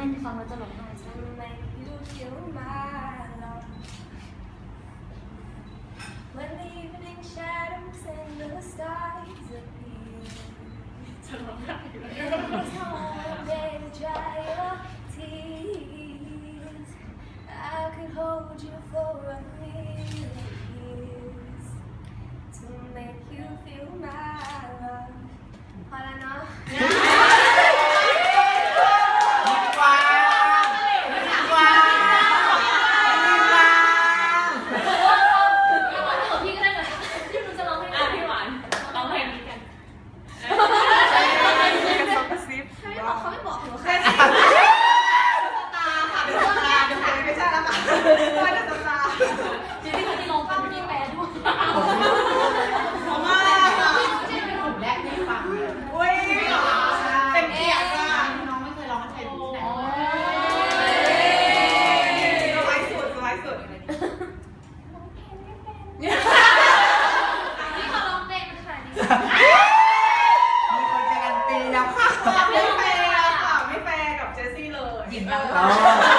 เล่นให้ฟังแล้วจะร้องไห้ใช่ไหม make you feel my love when evening shadows and the stars appear dry your tears I could hold you for a million years to make you feel my love พอแล้วเนาะ 好像好。啊